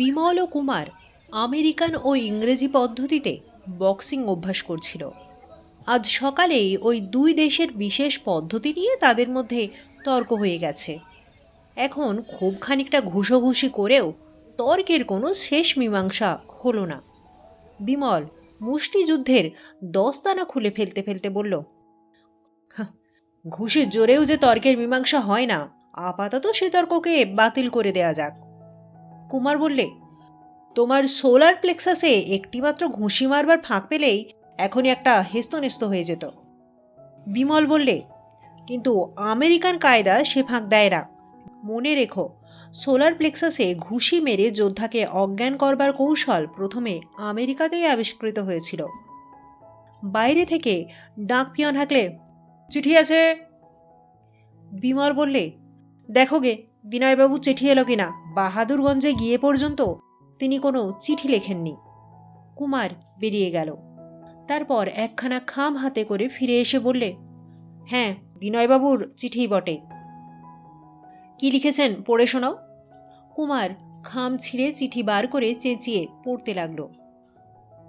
বিমল ও কুমার আমেরিকান ও ইংরেজি পদ্ধতিতে বক্সিং অভ্যাস করছিল। আজ সকালেই ওই দুই দেশের বিশেষ পদ্ধতি নিয়ে তাদের মধ্যে তর্ক হয়ে গেছে। এখন খুব খানিকটা ঘুষোঘুষি করেও তর্কের কোনো শেষ মীমাংসা হলো না। বিমল মুষ্টিযুদ্ধের দস্তানা খুলে ফেলতে ফেলতে বলল "হাহ, ঘুষির জোরেও যে তর্কের মীমাংসা হয় না আপাতত সে তর্ককে বাতিল করে দেয়া যাক। কুমার বললে, তোমার সোলার প্লেক্সাসে একটিমাত্র ঘুষি মারবার ফাঁক পেলেই এখনই একটা হেস্তনেস্ত হয়ে যেত। বিমল বললে, কিন্তু আমেরিকান কায়দা সে ফাঁক দেয় না। মনে রেখো, সোলার প্লেক্সাসে ঘুষি মেরে যোদ্ধাকে অজ্ঞান করবার কৌশল প্রথমে আমেরিকাতেই আবিষ্কৃত হয়েছিল। বাইরে থেকে ডাক পিয়ন হাঁকলে, চিঠি আছে? বিমল বললে, দেখো গে বিনয়বাবু চিঠি এলো কিনা? বাহাদুরগঞ্জে গিয়ে পর্যন্ত তিনি কোনো চিঠি লেখেননি। কুমার বেরিয়ে গেল। তারপর একখানা খাম হাতে করে ফিরে এসে বললে হ্যাঁ বিনয়বাবুর চিঠি বটে। কি লিখেছেন? পড়ে শোনাও। কুমার খাম ছিঁড়ে চিঠি বার করে চেঁচিয়ে পড়তে লাগল।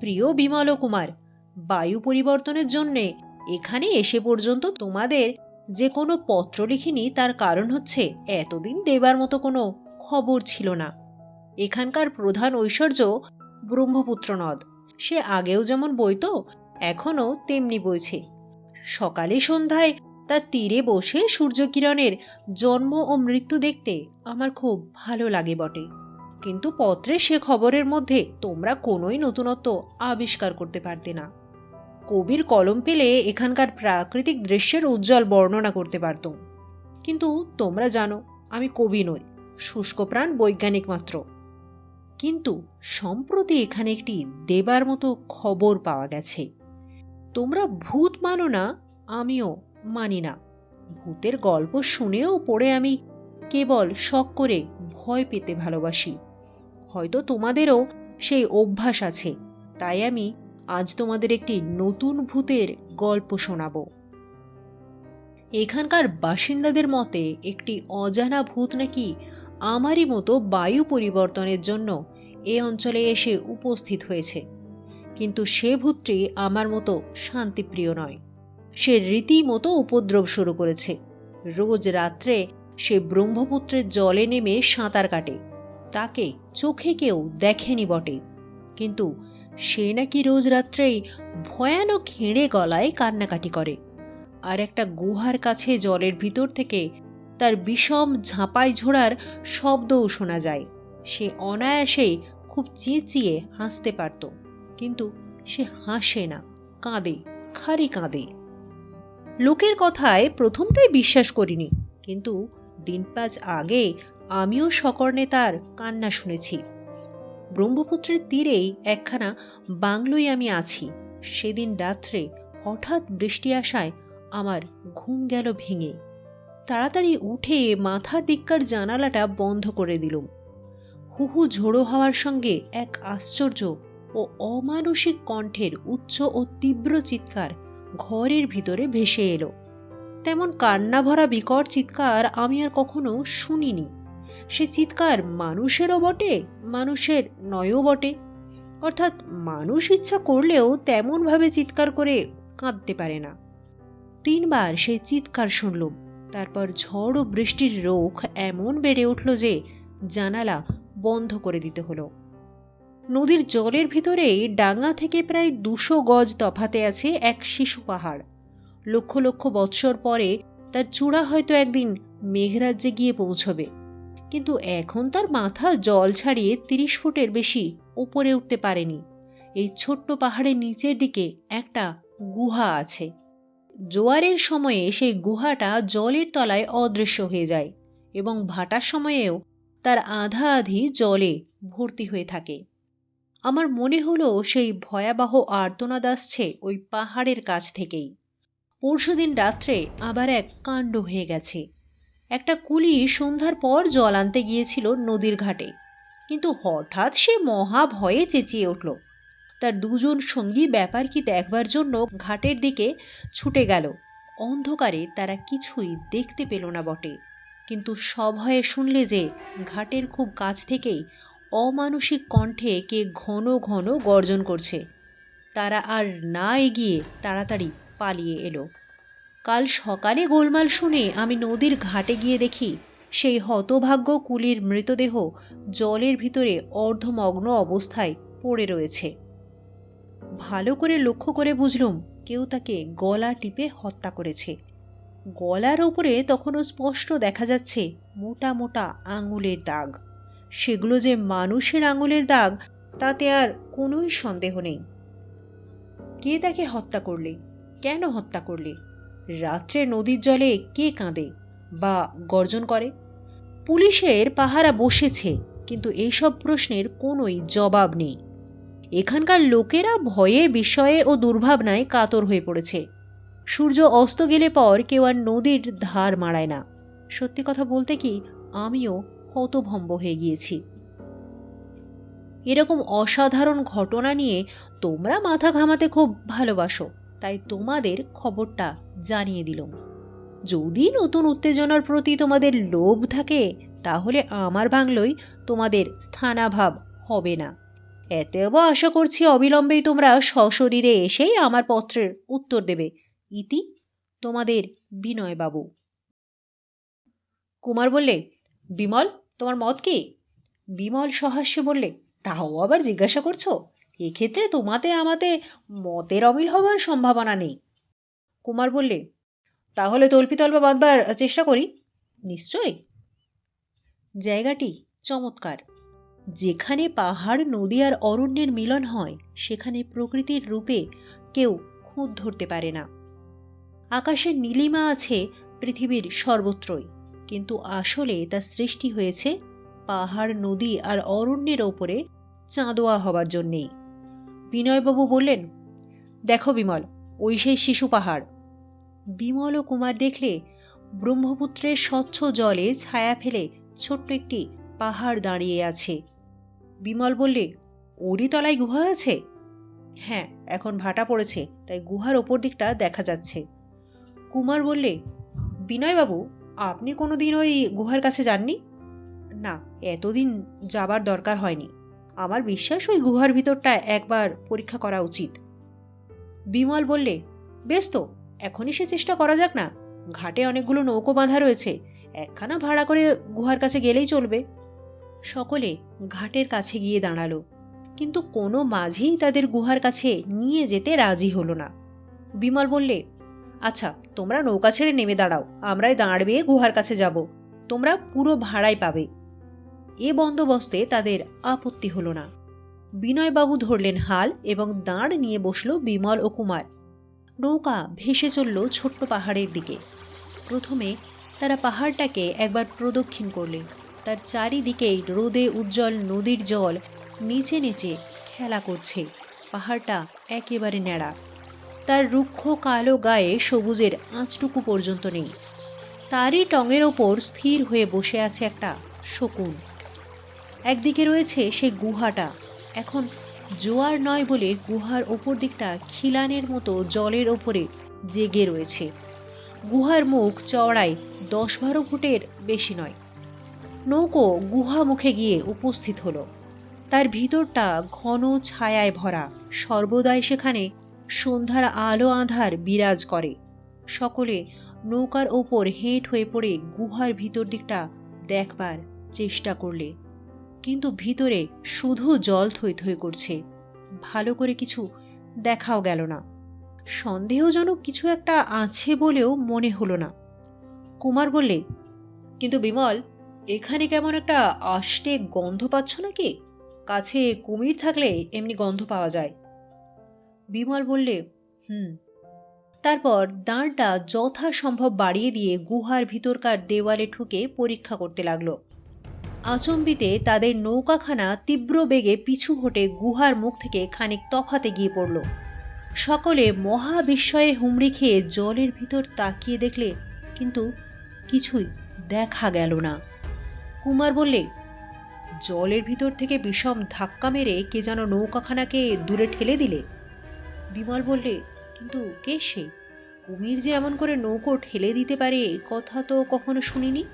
প্রিয় বিমল কুমার, বায়ু পরিবর্তনের জন্যে এখানে এসে পর্যন্ত তোমাদের যে কোনো পত্র লিখিনি তার কারণ হচ্ছে এতদিন দেবার মতো কোনো খবর ছিল না। এখানকার প্রধান ঐশ্বর্য ব্রহ্মপুত্র নদ। সে আগেও যেমন বইতো এখনও তেমনি বইছে। সকালে সন্ধ্যায় তার তীরে বসে সূর্যকিরণের জন্ম ও মৃত্যু দেখতে আমার খুব ভালো লাগে বটে। কিন্তু পত্রে সে খবরের মধ্যে তোমরা কোনোই নতুনত্ব আবিষ্কার করতে পারতে না। কবির কলম পেলে এখানকার প্রাকৃতিক দৃশ্যের উজ্জ্বল বর্ণনা করতে পারতুম কিন্তু তোমরা জানো, আমি কবি নই শুষ্কপ্রাণ বৈজ্ঞানিক মাত্র। কিন্তু সম্প্রতি এখানে একটি দেবার মতো খবর পাওয়া গেছে। তোমরা ভূত মানো না, আমিও মানি না। ভূতের গল্প শুনেও পড়ে আমি কেবল শখ করে ভয় পেতে ভালোবাসি। হয়তো তোমাদেরও সেই অভ্যাস আছে, তাই আমি আজ তোমাদের একটি নতুন ভূতের গল্প শোনাবো। এখানকার বাসিন্দাদের মতে, একটি অজানা ভূত নাকি আমারই মতো বায়ু পরিবর্তনের জন্য এ অঞ্চলে এসে উপস্থিত হয়েছে। কিন্তু সে ভূতটি আমার মতো শান্তিপ্রিয় নয়। সে রীতিমতো উপদ্রব শুরু করেছে। রোজ রাত্রে সে ব্রহ্মপুত্রের জলে নেমে সাঁতার কাটে। তাকে চোখে কেউ দেখেনি বটে। কিন্তু সে নাকি রোজ রাত্রেই ভয়ানক হেঁড়ে গলায় কান্নাকাটি করে। আর একটা গুহার কাছে জলের ভিতর থেকে তার বিষম ঝাঁপাই ঝোড়ার শব্দও শোনা যায়। সে অনায়াসেই খুব চেঁচিয়ে হাসতে পারত, কিন্তু সে হাসে না, কাঁদে খারি কাঁদে। লোকের কথায় প্রথমটাই বিশ্বাস করিনি, কিন্তু দিন পাঁচ আগে আমিও সকর্ণে তার কান্না শুনেছি। ব্রহ্মপুত্রের তীরেই একখানা বাংলোয় আমি আছি। সেদিন রাত্রে হঠাৎ বৃষ্টি আসায় আমার ঘুম গেল ভেঙে। তাড়াতাড়ি উঠে মাথার দিককার জানালাটা বন্ধ করে দিলুম। হুহু ঝোড়ো হওয়ার সঙ্গে এক আশ্চর্য ও অমানসিক কণ্ঠের উচ্চ ও তীব্র চিৎকার ঘরের ভিতরে ভেসে এলো। তেমন কান্না ভরা বিকট চিৎকার আমি আর কখনো শুনিনি। সে চিৎকার মানুষেরও বটে, মানুষের নয়ও বটে। অর্থাৎ মানুষ ইচ্ছা করলেও তেমনভাবে চিৎকার করে কাঁদতে পারে না। তিনবার সে চিৎকার শুনল, তারপর ঝড় ও বৃষ্টির রোখ এমন বেড়ে উঠল যে জানালা বন্ধ করে দিতে হলো। নদীর জলের ভিতরেই ডাঙ্গা থেকে প্রায় দুশো গজ তফাতে আছে এক শিশু পাহাড়। লক্ষ লক্ষ বৎসর পরে তার চূড়া হয়তো একদিন মেঘরাজ্যে গিয়ে পৌঁছবে। কিন্তু এখন তার মাথা জল ছাড়িয়ে তিরিশ ফুটের বেশি উপরে উঠতে পারেনি। এই ছোট্ট পাহাড়ের নিচের দিকে একটা গুহা আছে। জোয়ারের সময়ে সেই গুহাটা জলের তলায় অদৃশ্য হয়ে যায় এবং ভাটার সময়েও তার আধা আধি জলে ভর্তি হয়ে থাকে। আমার মনে হলো সেই ভয়াবহ আর্তনাদ আসছে ওই পাহাড়ের কাছ থেকেই। পরশুদিন রাত্রে আবার এক কাণ্ড হয়ে গেছে। একটা কুলি সন্ধ্যার পর জল আনতে গিয়েছিল নদীর ঘাটে। কিন্তু হঠাৎ সে মহা ভয়ে চেঁচিয়ে উঠল। তার দুজন সঙ্গী ব্যাপার কি দেখবার জন্য ঘাটের দিকে ছুটে গেল। অন্ধকারে তারা কিছুই দেখতে পেল না বটে। কিন্তু সভয়ে শুনলে যে ঘাটের খুব কাছ থেকেই অমানসিক কণ্ঠে কে ঘন ঘন গর্জন করছে। তারা আর না এগিয়ে তাড়াতাড়ি পালিয়ে এলো। কাল সকালে গোলমাল শুনে আমি নদীর ঘাটে গিয়ে দেখি সেই হতভাগ্য কুলির মৃতদেহ জলের ভিতরে অর্ধমগ্ন অবস্থায় পড়ে রয়েছে। ভালো করে লক্ষ্য করে বুঝলুম কেউ তাকে গলা টিপে হত্যা করেছে। গলার ওপরে তখনও স্পষ্ট দেখা যাচ্ছে মোটা মোটা আঙুলের দাগ। সেগুলো যে মানুষের আঙুলের দাগ, তাতে আর কোনোই সন্দেহ নেই। কে তাকে হত্যা করলে? কেন হত্যা করলে? রাত্রে নদীর জলে কে কাঁদে বা গর্জন করে? পুলিশের পাহারা বসেছে, কিন্তু এইসব প্রশ্নের কোনোই জবাব নেই। এখানকার লোকেরা ভয়ে, বিস্ময়ে ও দুর্ভাবনায় কাতর হয়ে পড়েছে। সূর্য অস্ত গেলে পর কেউ আর নদীর ধার মাড়ায় না। সত্যি কথা বলতে কি, আমিও হতভম্ব হয়ে গিয়েছি। এরকম অসাধারণ ঘটনা নিয়ে তোমরা মাথা ঘামাতে খুব ভালোবাসো। তাই তোমাদের খবরটা জানিয়ে দিলাম যদি নতুন উত্তেজনার প্রতি তোমাদের লোভ থাকে, তাহলে আমার বাংলোয় তোমাদের স্থানাভাব হবে না। এতেও আশা করছি অবিলম্বেই তোমরা সশরীরে এসেই আমার পত্রের উত্তর দেবে। ইতি তোমাদের বিনয়বাবু। কুমার বললে, বিমল, তোমার মত কি? বিমল সহাস্যে বললে, তাও আবার জিজ্ঞাসা করছ? এক্ষেত্রে তোমাতে আমাতে মতের অমিল হবার সম্ভাবনা নেই। কুমার বললে, তাহলে তল্পিতল্পা বাঁধবার চেষ্টা করি। নিশ্চয়? জায়গাটি চমৎকার। যেখানে পাহাড়, নদী আর অরণ্যের মিলন হয়, সেখানে প্রকৃতির রূপে কেউ খুঁত ধরতে পারে না। আকাশের নীলিমা আছে পৃথিবীর সর্বত্রই, কিন্তু আসলে তা সৃষ্টি হয়েছে পাহাড়, নদী আর অরণ্যের ওপরে চাঁদোয়া হবার জন্যেই। বিনয়বাবু বললেন, দেখো বিমল, ওই সেই শিশু পাহাড়। বিমল ও কুমার দেখলে ব্রহ্মপুত্রের স্বচ্ছ জলে ছায়া ফেলে ছোট্ট একটি পাহাড় দাঁড়িয়ে আছে। বিমল বললে, ওরই তলায় গুহা আছে? হ্যাঁ এখন ভাটা পড়েছে, তাই গুহার ওপর দিকটা দেখা যাচ্ছে। কুমার বললে, বিনয়বাবু, আপনি কোনো দিন ওই গুহার কাছে যাননি? না, এতদিন যাবার দরকার হয়নি। আমার বিশ্বাস ওই গুহার ভিতরটা একবার পরীক্ষা করা উচিত। বিমল বললে, বেশ তো, এখনই সে চেষ্টা করা যাক না। ঘাটে অনেকগুলো নৌকো বাঁধা রয়েছে, একখানা ভাড়া করে গুহার কাছে গেলেই চলবে। সকলে ঘাটের কাছে গিয়ে দাঁড়াল, কিন্তু কোনো মাঝেই তাদের গুহার কাছে নিয়ে যেতে রাজি হলো না। বিমল বললে আচ্ছা তোমরা নৌকা ছেড়ে নেমে দাঁড়াও, আমরাই দাঁড়বে গুহার কাছে যাব। তোমরা পুরো ভাড়াই পাবে। এ বন্দোবস্তে তাদের আপত্তি হলো না। বিনয়বাবু ধরলেন হাল এবং দাঁড় নিয়ে বসল বিমল ও কুমার। নৌকা ভেসে চলল ছোট্ট পাহাড়ের দিকে। প্রথমে তারা পাহাড়টাকে একবার প্রদক্ষিণ করলে তার চারিদিকেই রোদে উজ্জ্বল নদীর জল নিচে নিচে খেলা করছে। পাহাড়টা একেবারে ন্যাড়া। তার রুক্ষ কালো গায়ে সবুজের আঁচটুকু পর্যন্ত নেই। তারই টঙের ওপর স্থির হয়ে বসে আছে একটা শকুন। একদিকে রয়েছে সেই গুহাটা। এখন জোয়ার নয় বলে গুহার ওপর দিকটা খিলানের মতো জলের ওপরে জেগে রয়েছে। গুহার মুখ চওড়ায় দশ বারো ফুটের বেশি নয়। নৌকো গুহা মুখে গিয়ে উপস্থিত হলো। তার ভিতরটা ঘন ছায়ায় ভরা। সর্বদাই সেখানে সন্ধ্যার আলো আধার বিরাজ করে। সকলে নৌকার ওপর হেঁট হয়ে পড়ে গুহার ভিতর দিকটা দেখবার চেষ্টা করলে। কিন্তু ভিতরে শুধু জল থই থই করছে। ভালো করে কিছু দেখাও গেল না। সন্দেহজনক কিছু একটা আছে বলেও মনে হলো না। কুমার বললে, কিন্তু বিমল, এখানে কেমন একটা আষ্টে গন্ধ পাচ্ছ নাকি? কাছে কুমির থাকলে এমনি গন্ধ পাওয়া যায়। বিমল বললে, হুম। তারপর দাঁড়টা যথাসম্ভব বাড়িয়ে দিয়ে গুহার ভিতরকার দেওয়ালে ঠুকে পরীক্ষা করতে লাগল। আচম্বিতে তাদের নৌকাখানা তীব্র বেগে পিছু হটে গুহার মুখ থেকে খানিক তফাতে গিয়ে পড়ল। সকলে মহা বিস্ময়ে হুমড়ি খেয়ে জলের ভিতর তাকিয়ে দেখলে কিন্তু কিছুই দেখা গেল না। কুমার বললে, জলের ভিতর থেকে বিষম ধাক্কা মেরে কে যেন নৌকাখানাকে দূরে ঠেলে দিলে? বিমল বললে, কিন্তু কে সে? কুমির যে এমন করে নৌকো ঠেলে দিতে পারে কথা তো কখনো শুনিনি?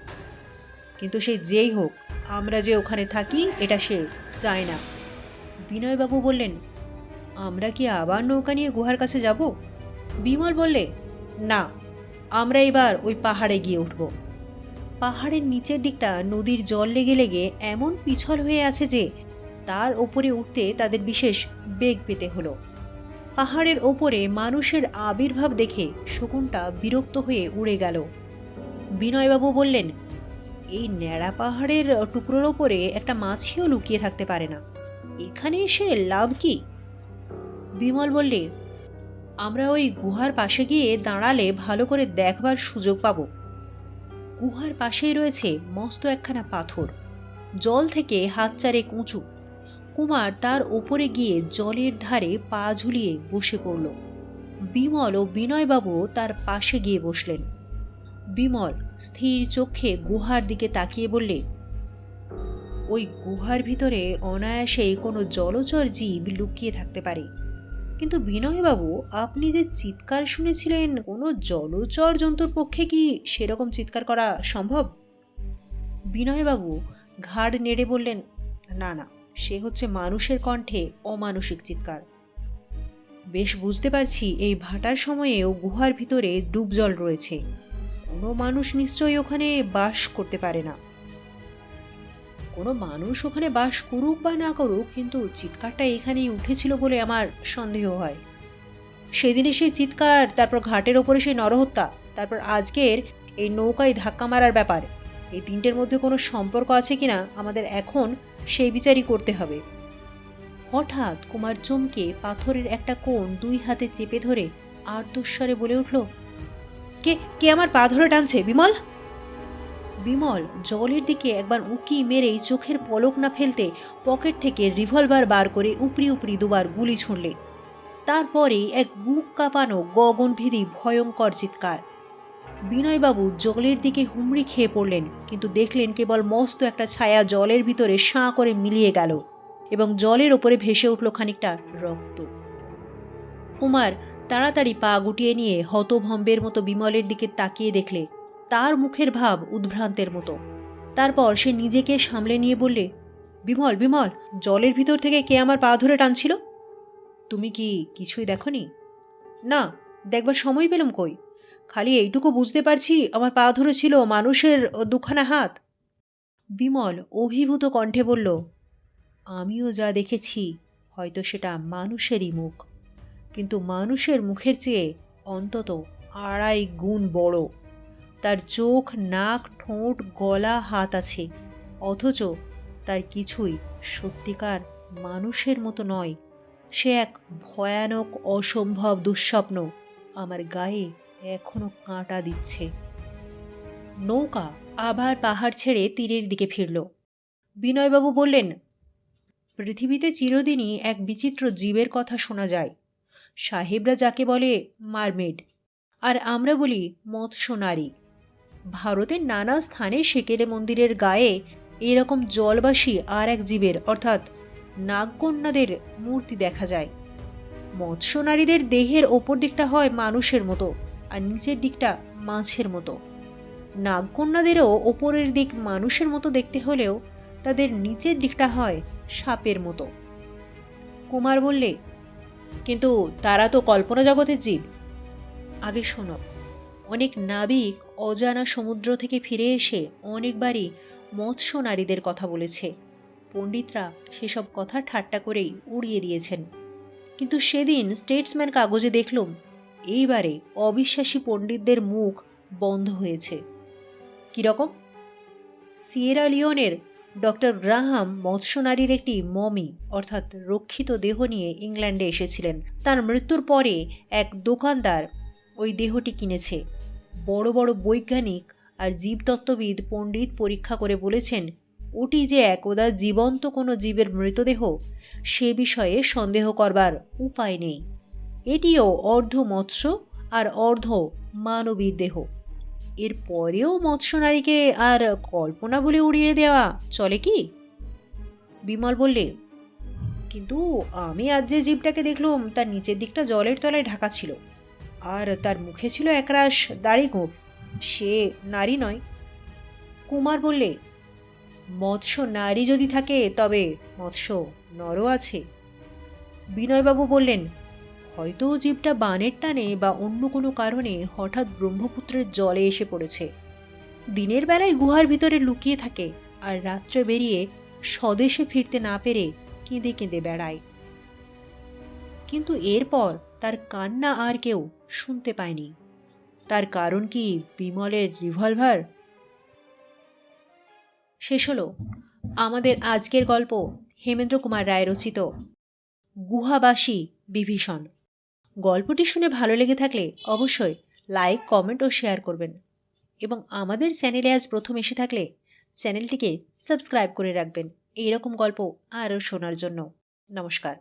কিন্তু সে যেই হোক, আমরা যে ওখানে থাকি, এটা সে চায় না। বিনয়বাবু বললেন, আমরা কি আবার নৌকা নিয়ে গুহার কাছে যাব? বিমল বললে, না, আমরা এবার ওই পাহাড়ে গিয়ে উঠব। পাহাড়ের নিচের দিকটা নদীর জল লেগে লেগে এমন পিছল হয়ে আছে যে, তার ওপরে উঠতে তাদের বিশেষ বেগ পেতে হলো। পাহাড়ের ওপরে মানুষের আবির্ভাব দেখে শকুনটা বিরক্ত হয়ে উড়ে গেল। বিনয়বাবু বললেন এই ন্যাড়া পাহাড়ের টুকরোর ওপরে একটা মাছিও লুকিয়ে থাকতে পারে না। এখানে এসে লাভ কি? বিমল বললে, আমরা ওই গুহার পাশে গিয়ে দাঁড়ালে ভালো করে দেখবার সুযোগ পাব। গুহার পাশেই রয়েছে মস্ত একখানা পাথর। জল থেকে হাত চারেক উঁচু। কুমার তার ওপরে গিয়ে জলের ধারে পা ঝুলিয়ে বসে পড়ল। বিমল ও বিনয়বাবু তার পাশে গিয়ে বসলেন। বিমল স্থির চোখে গুহার দিকে তাকিয়ে বললে, ওই গুহার ভিতরে অনায়াসেই কোনো জলচর জীব লুকিয়ে থাকতে পারে। কিন্তু বিনয়বাবু, আপনি যে চিৎকার শুনেছিলেন, কোনো জলচর জন্তুর পক্ষে কি সেরকম চিৎকার করা সম্ভব? বিনয়বাবু ঘাড় নেড়ে বললেন, না না, সে হচ্ছে মানুষের কণ্ঠে অমানসিক চিৎকার। বেশ বুঝতে পারছি এই ভাটার সময়েও গুহার ভিতরে ডুবজল রয়েছে। কোনো মানুষ নিশ্চয়ই ওখানে বাস করতে পারে না। কোনো মানুষ ওখানে বাস করুক বা না করুক, কিন্তু চিৎকারটা এখানেই উঠেছিল বলে আমার সন্দেহ হয়। সেদিনে সেই চিৎকার, তারপর ঘাটের ওপরে সেই নরহত্যা, তারপর আজকের এই নৌকায় ধাক্কা মারার ব্যাপার, এই তিনটের মধ্যে কোনো সম্পর্ক আছে কিনা আমাদের এখন সেই বিচারই করতে হবে। হঠাৎ কুমার চমকে পাথরের একটা কোণ দুই হাতে চেপে ধরে আর্তস্বরে বলে উঠল কে কে আমার পা ধরে টানছে? বিমল? বিমল, জলের দিকে একবার উকি মেরেই চোখের পলক না ফেলতে পকেট থেকে রিভলভার বার করে উপরি উপরি দুবার গুলি ছুঁড়লে। তারপরেই এক বুক কাঁপানো গগনভেদী ভয়ঙ্কর চিৎকার। বিনয়বাবু জলের দিকে হুমড়ি খেয়ে পড়লেন, কিন্তু দেখলেন কেবল মস্ত একটা ছায়া জলের ভিতরে সাঁ করে মিলিয়ে গেল এবং জলের ওপরে ভেসে উঠল খানিকটা রক্ত। কুমার তাড়াতাড়ি পা গুটিয়ে নিয়ে হতভম্বের মতো বিমলের দিকে তাকিয়ে দেখলে তার মুখের ভাব উদ্ভ্রান্তের মতো। তারপর সে নিজেকে সামলে নিয়ে বললে, বিমল বিমল, জলের ভিতর থেকে কে আমার পা ধরে টানছিল? তুমি কি কিছুই দেখনি? না, দেখবার সময় পেলাম কই? খালি এইটুকু বুঝতে পারছি আমার পা ধরেছিল মানুষের দুখানা হাত। বিমল অভিভূত কণ্ঠে বলল, আমিও যা দেখেছি, হয়তো সেটা মানুষেরই মুখ। কিন্তু মানুষের মুখের চেয়ে অন্তত আড়াই গুণ বড়। তার চোখ, নাক, ঠোঁট, গলা, হাত আছে, অথচ তার কিছুই সত্যিকার মানুষের মতো নয়। সে এক ভয়ানক, অসম্ভব দুঃস্বপ্ন আমার গায়ে এখনও কাঁটা দিচ্ছে। নৌকা আবার পাহাড় ছেড়ে তীরের দিকে ফিরল। বিনয়বাবু বললেন, পৃথিবীতে চিরদিনই এক বিচিত্র জীবের কথা শোনা যায়। সাহেবরা যাকে বলে মারমেড। আর আমরা বলি মৎস্য নারী ভারতের নানা স্থানে সেকেরে মন্দিরের গায়ে এরকম জলবাসী আর এক জীবের, অর্থাৎ নাগকন্যাদের মূর্তি দেখা যায়। মৎস্য নারীদের দেহের ওপর দিকটা হয় মানুষের মতো আর নিচের দিকটা মাছের মতো। নাগকন্যাদেরও ওপরের দিক মানুষের মতো দেখতে হলেও তাদের নিচের দিকটা হয় সাপের মতো। কুমার বললে কিন্তু তারা তো কল্পনা জগতের জীব আগে শোনো, অনেক নাবিক অজানা সমুদ্র থেকে ফিরে এসে অনেকবারই মৎস্য নারীদের কথা বলেছে। পণ্ডিতরা সেসব কথা ঠাট্টা করেই উড়িয়ে দিয়েছেন। কিন্তু সেদিন স্টেটসম্যান কাগজে দেখলুম, এইবারে অবিশ্বাসী পণ্ডিতদের মুখ বন্ধ হয়েছে। কীরকম? সিয়েরা লিওনের ডক্টর গ্রাহাম মৎস্যনারীর একটি মমি, অর্থাৎ রক্ষিত দেহ নিয়ে ইংল্যান্ডে এসেছিলেন। তার মৃত্যুর পরে এক দোকানদার ওই দেহটি কিনেছে। বড় বড় বৈজ্ঞানিক আর জীবতত্ত্ববিদ পণ্ডিত পরীক্ষা করে বলেছেন, ওটি যে একদা জীবন্ত কোনো জীবের মৃতদেহ, সে বিষয়ে সন্দেহ করবার উপায় নেই। এটিও অর্ধ মৎস্য আর অর্ধ মানবীর দেহ। এর পরেও মৎস্যনারীকে আর কল্পনা বলে উড়িয়ে দেওয়া চলে কি? বিমল বললে, কিন্তু আমি আজ যে জীবটাকে দেখলুম, তার নিচের দিকটা জলের তলায় ঢাকা ছিল। আর তার মুখে ছিল একরাশ দাড়ি গোঁপ সে নারী নয়। কুমার বললে মৎস্য নারী যদি থাকে, তবে মৎস্য নরও আছে। বিনয়বাবু বললেন হয়তো জীবটা বানের টানে বা অন্য কোনো কারণে হঠাৎ ব্রহ্মপুত্রের জলে এসে পড়েছে। দিনের বেলায় গুহার ভিতরে লুকিয়ে থাকে আর রাত্রে বেরিয়ে স্বদেশে ফিরতে না পেরে কেঁদে কেঁদে বেড়ায়। কিন্তু এরপর তার কান্না আর কেউ শুনতে পায়নি। তার কারণ কি বিমলের রিভলভার? শেষ হলো। আমাদের আজকের গল্প হেমেন্দ্র কুমার রায় রচিত। গুহাবাসী বিভীষণ। গল্পটি শুনে ভালো লেগে থাকলে অবশ্যই লাইক কমেন্ট ও শেয়ার করবেন। এবং আমাদের চ্যানেলে আজ প্রথম এসে থাকলে চ্যানেলটিকে সাবস্ক্রাইব করে রাখবেন। এইরকম গল্প আরও শোনার জন্য। নমস্কার।